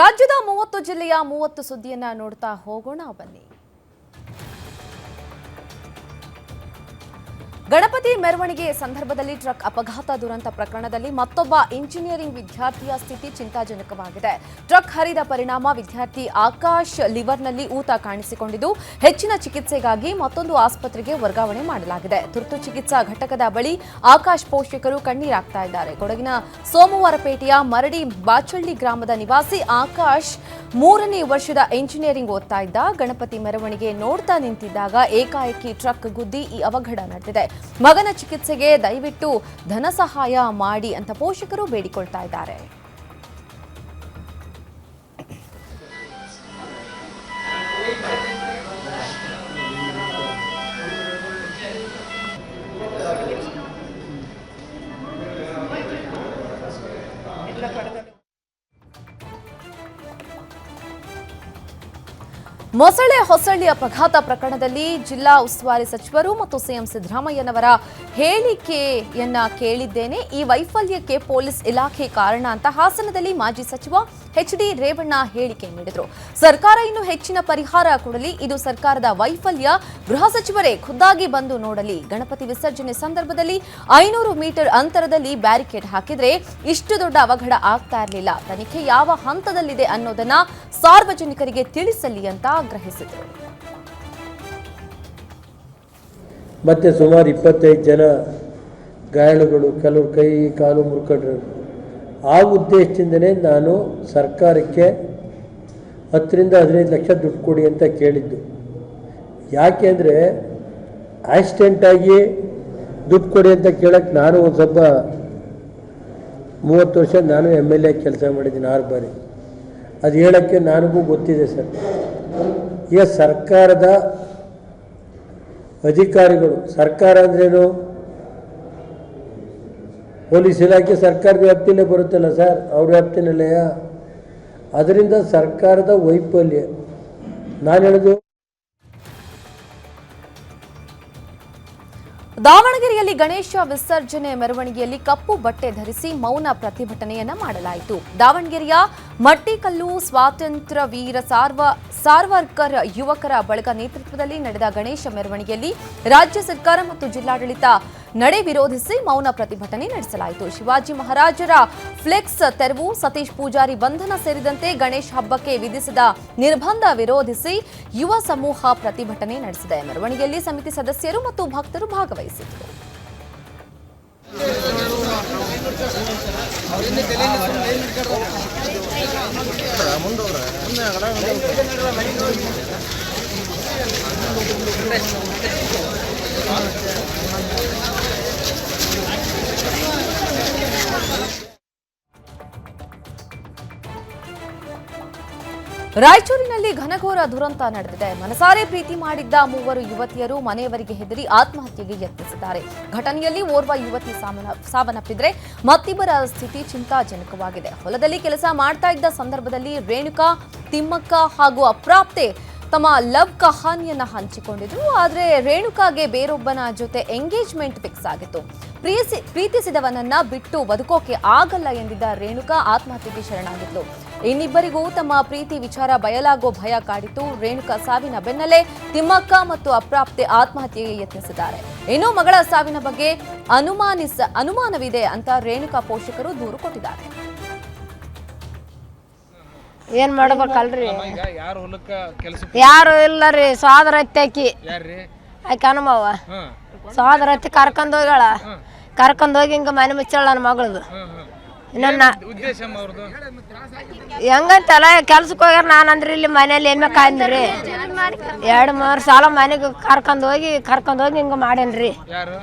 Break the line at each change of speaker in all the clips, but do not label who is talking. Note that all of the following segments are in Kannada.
ರಾಜ್ಯದ ಮೂವತ್ತು ಜಿಲ್ಲೆಯ ಮೂವತ್ತು ಸುದ್ದಿಯನ್ನ ನೋಡ್ತಾ ಹೋಗೋಣ ಬನ್ನಿ. ಗಣಪತಿ ಮೆರವಣಿಗೆ ಸಂದರ್ಭದಲ್ಲಿ ಟ್ರಕ್ ಅಪಘಾತ ದುರಂತ ಪ್ರಕರಣದಲ್ಲಿ ಮತ್ತೊಬ್ಬ ಇಂಜಿನಿಯರಿಂಗ್ ವಿದ್ಯಾರ್ಥಿಯ ಸ್ಥಿತಿ ಚಿಂತಾಜನಕವಾಗಿದೆ. ಟ್ರಕ್ ಹರಿದ ಪರಿಣಾಮ ವಿದ್ಯಾರ್ಥಿ ಆಕಾಶ್ ಲಿವರ್ನಲ್ಲಿ ಊತ ಕಾಣಿಸಿಕೊಂಡಿದ್ದು, ಹೆಚ್ಚಿನ ಚಿಕಿತ್ಸೆಗಾಗಿ ಮತ್ತೊಂದು ಆಸ್ಪತ್ರೆಗೆ ವರ್ಗಾವಣೆ ಮಾಡಲಾಗಿದೆ. ತುರ್ತು ಚಿಕಿತ್ಸಾ ಘಟಕದ ಬಳಿ ಆಕಾಶ್ ಪೋಷಕರು ಕಣ್ಣೀರಾಗ್ತಾ ಇದ್ದಾರೆ. ಕೊಡಗಿನ ಸೋಮವಾರಪೇಟೆಯ ಮರಡಿ ಬಾಚಳ್ಳಿ ಗ್ರಾಮದ ನಿವಾಸಿ ಆಕಾಶ್ ಮೂರನೇ ವರ್ಷದ ಇಂಜಿನಿಯರಿಂಗ್ ಓದ್ತಾ ಇದ್ದ. ಗಣಪತಿ ಮೆರವಣಿಗೆ ನೋಡ್ತಾ ನಿಂತಿದ್ದಾಗ ಏಕಾಏಕಿ ಟ್ರಕ್ ಗುದ್ದಿ ಈ ಅವಘಡ ನಡೆದಿದೆ. ಮಗನ ಚಿಕಿತ್ಸೆಗೆ ದಯವಿಟ್ಟು ಧನ ಸಹಾಯ ಮಾಡಿ ಅಂತ ಪೋಷಕರು ಬೇಡಿಕೊಳ್ತಾ ಇದ್ದಾರೆ. ಮೊಸಳೆ ಹೊಸಳ್ಳಿ ಅಪಘಾತ ಪ್ರಕರಣದಲ್ಲಿ ಜಿಲ್ಲಾ ಉಸ್ತುವಾರಿ ಸಚಿವರು ಮತ್ತು ಸಿಎಂ ಸಿದ್ದರಾಮಯ್ಯನವರ ಹೇಳಿಕೆಯನ್ನ ಕೇಳಿದ್ದೇನೆ. ಈ ವೈಫಲ್ಯಕ್ಕೆ ಪೊಲೀಸ್ ಇಲಾಖೆ ಕಾರಣ ಅಂತ ಹಾಸನದಲ್ಲಿ ಮಾಜಿ ಸಚಿವ ಎಚ್ ಡಿ ರೇವಣ್ಣ ಹೇಳಿಕೆ ನೀಡಿದರು. ಸರ್ಕಾರ ಇನ್ನು ಹೆಚ್ಚಿನ ಪರಿಹಾರ ಕೊಡಲಿ. ಇದು ಸರ್ಕಾರದ ವೈಫಲ್ಯ. ಗೃಹ ಸಚಿವರೇ ಖುದ್ದಾಗಿ ಬಂದು ನೋಡಲಿ. ಗಣಪತಿ ವಿಸರ್ಜನೆ ಸಂದರ್ಭದಲ್ಲಿ ಐನೂರು ಮೀಟರ್ ಅಂತರದಲ್ಲಿ ಬ್ಯಾರಿಕೇಡ್ ಹಾಕಿದ್ರೆ ಇಷ್ಟು ದೊಡ್ಡ ಅವಘಡ ಆಗ್ತಾ ಇರಲಿಲ್ಲ. ತನಿಖೆ ಯಾವ ಹಂತದಲ್ಲಿದೆ ಅನ್ನೋದನ್ನ ಸಾರ್ವಜನಿಕರಿಗೆ ತಿಳಿಸಲಿ ಅಂತ ಆಗ್ರಹಿಸಿದರು.
ಮತ್ತೆ ಸುಮಾರು ಇಪ್ಪತ್ತೈದು ಜನ ಗಾಯಾಳುಗಳು ಕೆಲವರು ಕೈ, ಕಾಲು ಮುರ್ಕೊಂಡ್ರು. ಆ ಉದ್ದೇಶದಿಂದನೇ ನಾನು ಸರ್ಕಾರಕ್ಕೆ ಹತ್ತರಿಂದ ಹದಿನೈದು ಲಕ್ಷ ದುಡ್ಡು ಕೊಡಿ ಅಂತ ಕೇಳಿದ್ದು. ಯಾಕೆ ಅಂದರೆ ಆಕ್ಸಿಡೆಂಟಾಗಿ ದುಡ್ಡು ಕೊಡಿ ಅಂತ ಕೇಳಕ್ಕೆ ನಾನು ಒಂದು ಸ್ವಲ್ಪ ಮೂವತ್ತು ವರ್ಷ ನಾನು ಎಂ ಎಲ್ ಎ ಕೆಲಸ ಮಾಡಿದ್ದೀನಿ ಆರು ಬಾರಿ. ಅದು ಹೇಳೋಕ್ಕೆ ನನಗೂ ಗೊತ್ತಿದೆ ಸರ್. ಈಗ ಸರ್ಕಾರದ ಅಧಿಕಾರಿಗಳು, ಸರ್ಕಾರ ಅಂದ್ರೇನು ಪೊಲೀಸ್ ಇಲಾಖೆ ಸರ್ಕಾರದ ವ್ಯಾಪ್ತಿನೇ ಬರುತ್ತಲ್ಲ ಸರ್, ಅವ್ರ ವ್ಯಾಪ್ತಿನಲ್ಲಯ? ಅದರಿಂದ ಸರ್ಕಾರದ ವೈಫಲ್ಯ. ನಾನು ಹೇಳೋದು
ದಾವಣಗೆರೆಯಲ್ಲಿ ಗಣೇಶ ವಿಸರ್ಜನೆ ಮೆರವಣಿಗೆಯಲ್ಲಿ ಕಪ್ಪು ಬಟ್ಟೆ ಧರಿಸಿ ಮೌನ ಪ್ರತಿಭಟನೆಯನ್ನ ಮಾಡಲಾಯಿತು. ದಾವಣಗೆರೆಯ ಮಟ್ಟಿಕಲ್ಲು ಸ್ವಾತಂತ್ರ್ಯ ವೀರ ಸಾರ್ವ ಸಾರ್ವರ್ಕರ್ ಯುವಕರ ಬಳಗ ನೇತೃತ್ವದಲ್ಲಿ ನಡೆದ ಗಣೇಶ ಮೆರವಣಿಗೆಯಲ್ಲಿ ರಾಜ್ಯ ಸರ್ಕಾರ ಮತ್ತು ಜಿಲ್ಲಾಡಳಿತ ನಡೆ ವಿರೋಧಿಸಿ ಮೌನ ಪ್ರತಿಭಟನೆ ನಡೆಸಲಾಯಿತು. ಶಿವಾಜಿ ಮಹಾರಾಜರ ಫ್ಲೆಕ್ಸ್ ತೆರವು, ಸತೀಶ್ ಪೂಜಾರಿ ಬಂಧನ ಸೇರಿದಂತೆ ಗಣೇಶ್ ಹಬ್ಬಕ್ಕೆ ವಿಧಿಸಿದ ನಿರ್ಬಂಧ ವಿರೋಧಿಸಿ ಯುವ ಸಮೂಹ ಪ್ರತಿಭಟನೆ ನಡೆಸಿದೆ. ಮೆರವಣಿಗೆಯಲ್ಲಿ ಸಮಿತಿ ಸದಸ್ಯರು ಮತ್ತು ಭಕ್ತರು ಭಾಗವಹಿಸಿದರು ರಾಯಚೂರಿನಲ್ಲಿ ಘನಘೋರ ದುರಂತ ನಡೆದಿದೆ. ಮನಸಾರೆ ಪ್ರೀತಿ ಮಾಡಿದ್ದ ಮೂವರು ಯುವತಿಯರು ಮನೆಯವರಿಗೆ ಹೆದರಿ ಆತ್ಮಹತ್ಯೆಗೆ ಯತ್ನಿಸಿದ್ದಾರೆ. ಘಟನೆಯಲ್ಲಿ ಓರ್ವ ಯುವತಿ ಸಾವನ್ನ- ಸಾವನ್ನಪ್ಪಿದ್ರೆ ಮತ್ತಿಬ್ಬರ ಸ್ಥಿತಿ ಚಿಂತಾಜನಕವಾಗಿದೆ. ಹೊಲದಲ್ಲಿ ಕೆಲಸ ಮಾಡ್ತಾ ಇದ್ದ ಸಂದರ್ಭದಲ್ಲಿ ರೇಣುಕಾ, ತಿಮ್ಮಕ್ಕ ಹಾಗೂ ಅಪ್ರಾಪ್ತೆ ತಮ್ಮ ಲವ್ ಕಹಾನಿಯನ್ನ ಹಂಚಿಕೊಂಡಿದ್ರು. ಆದರೆ ರೇಣುಕಾಗೆ ಬೇರೊಬ್ಬನ ಜೊತೆ ಎಂಗೇಜ್ಮೆಂಟ್ ಫಿಕ್ಸ್ ಆಗಿತ್ತು. ಪ್ರೀಸಿ, ಪ್ರೀತಿಸಿದವನನ್ನ ಬಿಟ್ಟು ಬದುಕೋಕೆ ಆಗಲ್ಲ ಎಂದಿದ್ದ ರೇಣುಕಾ ಆತ್ಮಹತ್ಯೆಗೆ ಶರಣಾಗಿತ್ತು. ಇನ್ನಿಬ್ಬರಿಗೂ ತಮ್ಮ ಪ್ರೀತಿ ವಿಚಾರ ಬಯಲಾಗೋ ಭಯ ಕಾಡಿತು ರೇಣುಕಾ ಸಾವಿನ ಬೆನ್ನಲ್ಲೇ ತಿಮ್ಮಕ್ಕ ಮತ್ತು ಅಪ್ರಾಪ್ತೆ ಆತ್ಮಹತ್ಯೆಗೆ ಯತ್ನಿಸಿದ್ದಾರೆ. ಇನ್ನು ಮಗಳ ಸಾವಿನ ಬಗ್ಗೆ ಅನುಮಾನಿಸ, ಅನುಮಾನವಿದೆ ಅಂತ ರೇಣುಕಾ ಪೋಷಕರು ದೂರು ಕೊಟ್ಟಿದ್ದಾರೆ.
ಏನ್ ಮಾಡ್ಬೇಕಲ್ರಿ?
ಈಗ ಯಾರು ಹೊಲಕ್ಕ ಕೆಲಸ
ಯಾರು ಇಲ್ಲ ರೀ ಸೋದರ ಅತ್ತಿ ಆಕಿ.
ಯಾರ್ರಿ?
ಆಕಿ ಹನುಮವ್ವ
ಹ್ಮ್
ಸೋದರ ಅತ್ತಿ ಕರ್ಕೊಂಡ್ ಹೋಗ್ಯಾಳ. ಕರ್ಕೊಂಡ್ ಹೋಗಿ ಹಿಂಗ ಮನೆ ಮುಚ್ಚಳ ನನ್ನ ಮಗಳದು. ನನ್ನ
ಉದ್ದೇಶ ಅಮ್ಮ ಅವ್ರದ್ದು
ಹೆಂಗಂತಲ್ಲ ಕೆಲ್ಸಕ್ಕೆ ಹೋಗ್ಯಾರ ನಾನು ಅಂದ್ರೆ ಇಲ್ಲಿ ಮನೇಲಿ ಏನ್ ಕಾಯ್ದ್ರಿ ಎರಡು ಮೂರು ಸಾಲ ಮನೆಗೆ ಕರ್ಕೊಂಡ್ ಹೋಗಿ ಕರ್ಕೊಂಡ್ ಹೋಗಿ ಹಿಂಗ ಮಾಡೇನ್ರಿ.
ಯಾರು?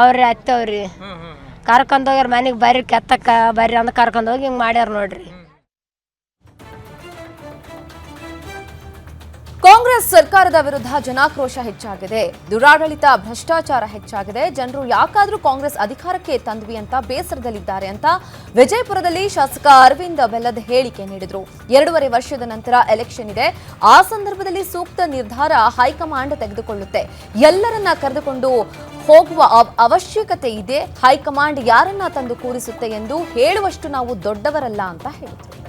ಅವ್ರಿ ಅತ್ತವ್ರಿ.
ಹ್ಮ್ ಹ್ಮ್ ಹ್ಮ್.
ಕರ್ಕೊಂಡ್ ಹೋಗ್ಯಾರ ಮನೆಗೆ ಬರ್ರಿ ಕೆತ್ತಕ್ಕ ಬರ್ರಿ ಅಂತ ಕರ್ಕೊಂಡ್ ಹೋಗಿ ಹಿಂಗ್ ಮಾಡ್ಯಾರ ನೋಡ್ರಿ.
ಕಾಂಗ್ರೆಸ್ ಸರ್ಕಾರದ ವಿರುದ್ಧ ಜನಾಕ್ರೋಶ ಹೆಚ್ಚಾಗಿದೆ. ದುರಾಡಳಿತ, ಭ್ರಷ್ಟಾಚಾರ ಹೆಚ್ಚಾಗಿದೆ. ಜನರು ಯಾಕಾದರೂ ಕಾಂಗ್ರೆಸ್ ಅಧಿಕಾರಕ್ಕೆ ತಂದ್ವಿ ಅಂತ ಬೇಸರದಲ್ಲಿದ್ದಾರೆ ಅಂತ ವಿಜಯಪುರದಲ್ಲಿ ಶಾಸಕ ಅರವಿಂದ ಬೆಲ್ಲದ್ ಹೇಳಿಕೆ ನೀಡಿದ್ರು. ಎರಡೂವರೆ ವರ್ಷದ ನಂತರ ಎಲೆಕ್ಷನ್ ಇದೆ. ಆ ಸಂದರ್ಭದಲ್ಲಿ ಸೂಕ್ತ ನಿರ್ಧಾರ ಹೈಕಮಾಂಡ್ ತೆಗೆದುಕೊಳ್ಳುತ್ತೆ. ಎಲ್ಲರನ್ನ ಕರೆದುಕೊಂಡು ಹೋಗುವ ಅವಶ್ಯಕತೆ ಇದೆ. ಹೈಕಮಾಂಡ್ ಯಾರನ್ನ ತಂದು ಕೂರಿಸುತ್ತೆ ಎಂದು ಹೇಳುವಷ್ಟು ನಾವು ದೊಡ್ಡವರಲ್ಲ ಅಂತ ಹೇಳಿದ್ರು.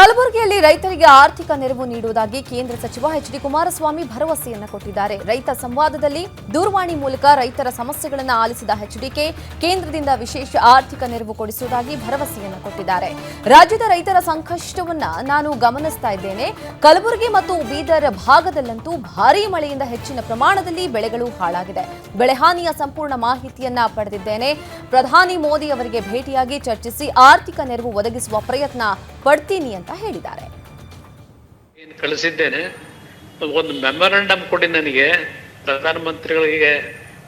ಕಲಬುರಗಿಯಲ್ಲಿ ರೈತರಿಗೆ ಆರ್ಥಿಕ ನೆರವು ನೀಡುವುದಾಗಿ ಕೇಂದ್ರ ಸಚಿವ ಎಚ್ ಡಿ ಕುಮಾರಸ್ವಾಮಿ ಭರವಸೆಯನ್ನ ಕೊಟ್ಟಿದ್ದಾರೆ. ರೈತ ಸಂವಾದದಲ್ಲಿ ದೂರವಾಣಿ ಮೂಲಕ ರೈತರ ಸಮಸ್ಯೆಗಳನ್ನು ಆಲಿಸಿದ ಎಚ್ಡಿಕೆ ಕೇಂದ್ರದಿಂದ ವಿಶೇಷ ಆರ್ಥಿಕ ನೆರವು ಕೊಡಿಸುವುದಾಗಿ ಭರವಸೆಯನ್ನ ಕೊಟ್ಟಿದ್ದಾರೆ. ರಾಜ್ಯದ ರೈತರ ಸಂಕಷ್ಟವನ್ನ ನಾನು ಗಮನಿಸ್ತಾ ಇದ್ದೇನೆ. ಕಲಬುರಗಿ ಮತ್ತು ಬೀದರ್ ಭಾಗದಲ್ಲಂತೂ ಭಾರೀ ಮಳೆಯಿಂದ ಹೆಚ್ಚಿನ ಪ್ರಮಾಣದಲ್ಲಿ ಬೆಳೆಗಳು ಹಾಳಾಗಿದೆ. ಬೆಳೆಹಾನಿಯ ಸಂಪೂರ್ಣ ಮಾಹಿತಿಯನ್ನ ಪಡೆದಿದ್ದೇನೆ. ಪ್ರಧಾನಿ ಮೋದಿ ಅವರಿಗೆ ಭೇಟಿಯಾಗಿ ಚರ್ಚಿಸಿ ಆರ್ಥಿಕ ನೆರವು ಒದಗಿಸುವ ಪ್ರಯತ್ನ ಪಡ್ತೀನಿ ಅಂತ ಹೇಳಿದ್ದಾರೆ.
ಏನು ಕಳಿಸಿದ್ದೇನೆ? ಒಂದು ಮೆಮೊರಂಡಮ್ ಕೊಡಿ ನನಗೆ. ಪ್ರಧಾನಮಂತ್ರಿಗಳಿಗೆ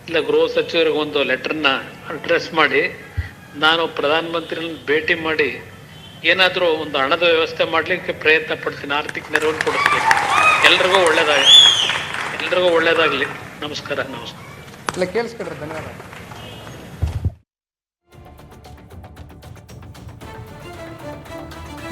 ಇಲ್ಲ ಗೃಹ ಸಚಿವರಿಗೆ ಒಂದು ಲೆಟರ್ನ ಅಡ್ರೆಸ್ ಮಾಡಿ. ನಾನು ಪ್ರಧಾನಮಂತ್ರಿಗಳನ್ನ ಭೇಟಿ ಮಾಡಿ ಏನಾದರೂ ಒಂದು ಹಣದ ವ್ಯವಸ್ಥೆ ಮಾಡಲಿಕ್ಕೆ ಪ್ರಯತ್ನ ಪಡ್ತೀನಿ. ಆರ್ಥಿಕ ನೆರವನ್ನು ಕೊಡಿಸ್ತೀನಿ. ಎಲ್ರಿಗೂ ಒಳ್ಳೇದಾಗಲಿ. ಎಲ್ರಿಗೂ ಒಳ್ಳೇದಾಗಲಿ. ನಮಸ್ಕಾರ ನಮಸ್ಕಾರ.
ಇಲ್ಲ ಕೇಳಿಸ್ಕೊಡ್ರಿ ಧನ್ಯವಾದ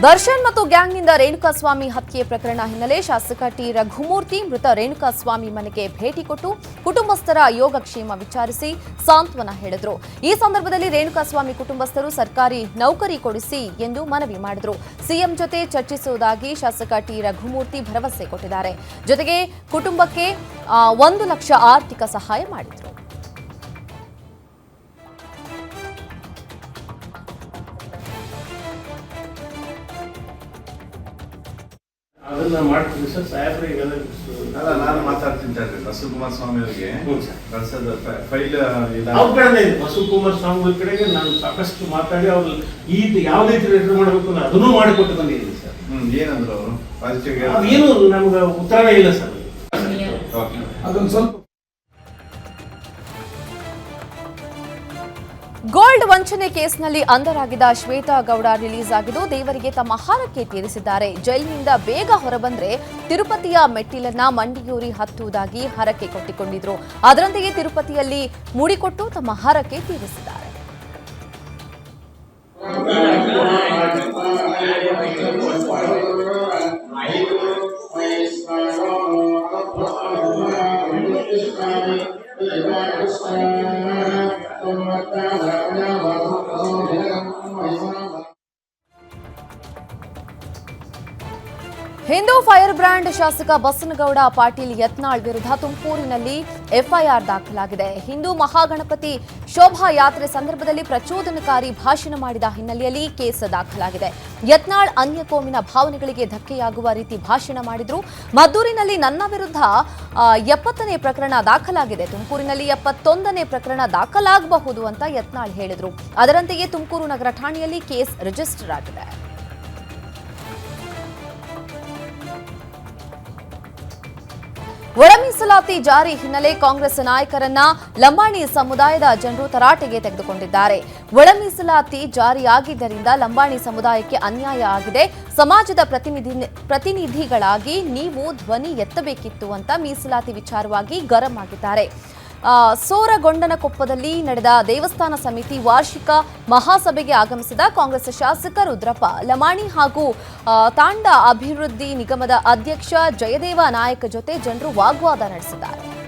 ದರ್ಶನ್ ಮತ್ತು ಗ್ಯಾಂಗ್ನಿಂದ ರೇಣುಕಾಸ್ವಾಮಿ ಹತ್ಯೆ ಪ್ರಕರಣ ಹಿನ್ನೆಲೆ ಶಾಸಕ ಟಿ ರಘುಮೂರ್ತಿ ಮೃತ ರೇಣುಕಾಸ್ವಾಮಿ ಮನೆಗೆ ಭೇಟಿ ಕೊಟ್ಟು ಕುಟುಂಬಸ್ಥರ ಯೋಗಕ್ಷೇಮ ವಿಚಾರಿಸಿ ಸಾಂತ್ವನ ಹೇಳಿದರು. ಈ ಸಂದರ್ಭದಲ್ಲಿ ರೇಣುಕಾಸ್ವಾಮಿ ಕುಟುಂಬಸ್ಥರು ಸರ್ಕಾರಿ ನೌಕರಿ ಕೊಡಿಸಿ ಎಂದು ಮನವಿ ಮಾಡಿದರು. ಸಿಎಂ ಜೊತೆ ಚರ್ಚಿಸುವುದಾಗಿ ಶಾಸಕ ಟಿ ರಘುಮೂರ್ತಿ ಭರವಸೆ ಕೊಟ್ಟಿದ್ದಾರೆ. ಜೊತೆಗೆ ಕುಟುಂಬಕ್ಕೆ ಒಂದು ಲಕ್ಷ ಆರ್ಥಿಕ ಸಹಾಯ ಮಾಡಿದ್ರು.
ಅದನ್ನ ಮಾಡ್ತೀವಿ ಸರ್ ಸಾಹೇಬ್ರೆ ಈಗೆಲ್ಲ
ಅಲ್ಲ ನಾನು ಮಾತಾಡ್ತೀನಿ ತಡ್ರಿ ಬಸವಕುಮಾರ ಸ್ವಾಮಿ ಅವರಿಗೆ
ಹ್ಞೂ ಸರ್.
ಕಳ್ಸೋದು ಫೈಲ್
ಅವ್ರ ಕಡೆ ಬಸವಕುಮಾರ್ ಸ್ವಾಮಿ ಕಡೆಗೆ ನಾನು ಸಾಕಷ್ಟು ಮಾತಾಡಿ ಅವ್ರು ಈ ಯಾವ ರೀತಿ ರಿಟರ್ನ್ ಮಾಡಬೇಕು ಅಂದ್ರೆ ಅದನ್ನೂ ಮಾಡಿಕೊಟ್ಟು ಬಂದಿದ್ದೀನಿ ಸರ್.
ಹ್ಮ್ ಏನಂದ್ರು ಅವರು? ಪಾಸಿಟಿವ್
ಅದೇನು ನಮ್ಗೆ ಉತ್ತರವೇ ಇಲ್ಲ ಸರ್.
ಅದೊಂದು ಸ್ವಲ್ಪ
ಗೋಲ್ಡ್ ವಂಚನೆ ಕೇಸ್ನಲ್ಲಿ ಅಂಧರಾಗಿದ್ದ ಶ್ವೇತಾ ಗೌಡ ರಿಲೀಸ್ ಆಗಿದ್ದು ದೇವರಿಗೆ ತಮ್ಮ ಹಾರಕ್ಕೆ ತೀರಿಸಿದ್ದಾರೆ. ಜೈಲಿನಿಂದ ಬೇಗ ಹೊರಬಂದ್ರೆ ತಿರುಪತಿಯ ಮೆಟ್ಟಿಲನ್ನ ಮಂಡಿಯೂರಿ ಹತ್ತುವುದಾಗಿ ಹರಕೆ ಕೊಟ್ಟಿಕೊಂಡಿದ್ರು. ಅದರಂತೆಯೇ ತಿರುಪತಿಯಲ್ಲಿ ಮೂಡಿಕೊಟ್ಟು ತಮ್ಮ ಹಾರಕ್ಕೆ ತೀರಿಸಿದ್ದಾರೆ. ಹಿಂದೂ ಫೈರ್ ಬ್ರ್ಯಾಂಡ್ ಶಾಸಕ ಬಸನಗೌಡ ಪಾಟೀಲ್ ಯತ್ನಾಳ್ ವಿರುದ್ಧ ತುಮಕೂರಿನಲ್ಲಿ ಎಫ್ಐಆರ್ ದಾಖಲಾಗಿದೆ. ಹಿಂದೂ ಮಹಾಗಣಪತಿ ಶೋಭಾಯಾತ್ರೆ ಸಂದರ್ಭದಲ್ಲಿ ಪ್ರಚೋದನಕಾರಿ ಭಾಷಣ ಮಾಡಿದ ಹಿನ್ನೆಲೆಯಲ್ಲಿ ಕೇಸ್ ದಾಖಲಾಗಿದೆ. ಯತ್ನಾಳ್ ಅನ್ಯ ಕೋಮಿನ ಭಾವನೆಗಳಿಗೆ ಧಕ್ಕೆಯಾಗುವ ರೀತಿ ಭಾಷಣ ಮಾಡಿದ್ರು. ಮದ್ದೂರಿನಲ್ಲಿ ನನ್ನ ವಿರುದ್ಧ ಎಪ್ಪತ್ತನೇ ಪ್ರಕರಣ ದಾಖಲಾಗಿದೆ. ತುಮಕೂರಿನಲ್ಲಿ ಎಪ್ಪತ್ತೊಂದನೇ ಪ್ರಕರಣ ದಾಖಲಾಗಬಹುದು ಅಂತ ಯತ್ನಾಳ್ ಹೇಳಿದ್ರು. ಅದರಂತೆಯೇ ತುಮಕೂರು ನಗರ ಠಾಣೆಯಲ್ಲಿ ಕೇಸ್ ರಿಜಿಸ್ಟರ್ ಆಗಿದೆ. ಒಳ ಮೀಸಲಾತಿ ಜಾರಿ ಹಿನ್ನೆಲೆ ಕಾಂಗ್ರೆಸ್ ನಾಯಕರನ್ನ ಲಂಬಾಣಿ ಸಮುದಾಯದ ಜನರು ತರಾಟೆಗೆ ತೆಗೆದುಕೊಂಡಿದ್ದಾರೆ. ಒಳಮೀಸಲಾತಿ ಜಾರಿಯಾಗಿದ್ದರಿಂದ ಲಂಬಾಣಿ ಸಮುದಾಯಕ್ಕೆ ಅನ್ಯಾಯ ಆಗಿದೆ. ಸಮಾಜದ ಪ್ರತಿನಿಧಿ ಪ್ರತಿನಿಧಿಗಳಾಗಿ ನೀವು ಧ್ವನಿ ಎತ್ತಬೇಕಿತ್ತು ಅಂತ ಮೀಸಲಾತಿ ವಿಚಾರವಾಗಿ ಗರಂ ಆಗಿದ್ದಾರೆ. ಸೋರಗೊಂಡನಕೊಪ್ಪದಲ್ಲಿ ನಡೆದ ದೇವಸ್ಥಾನ ಸಮಿತಿ ವಾರ್ಷಿಕ ಮಹಾಸಭೆಗೆ ಆಗಮಿಸಿದ ಕಾಂಗ್ರೆಸ್ ಶಾಸಕ ರುದ್ರಪ್ಪ. ಲಮಾಣಿ ಹಾಗೂ ತಾಂಡ ಅಭಿವೃದ್ಧಿ ನಿಗಮದ ಅಧ್ಯಕ್ಷ ಜಯದೇವ ನಾಯಕ್ ಜೊತೆ ಜನರು ವಾಗ್ವಾದ ನಡೆಸಿದ್ದಾರೆ.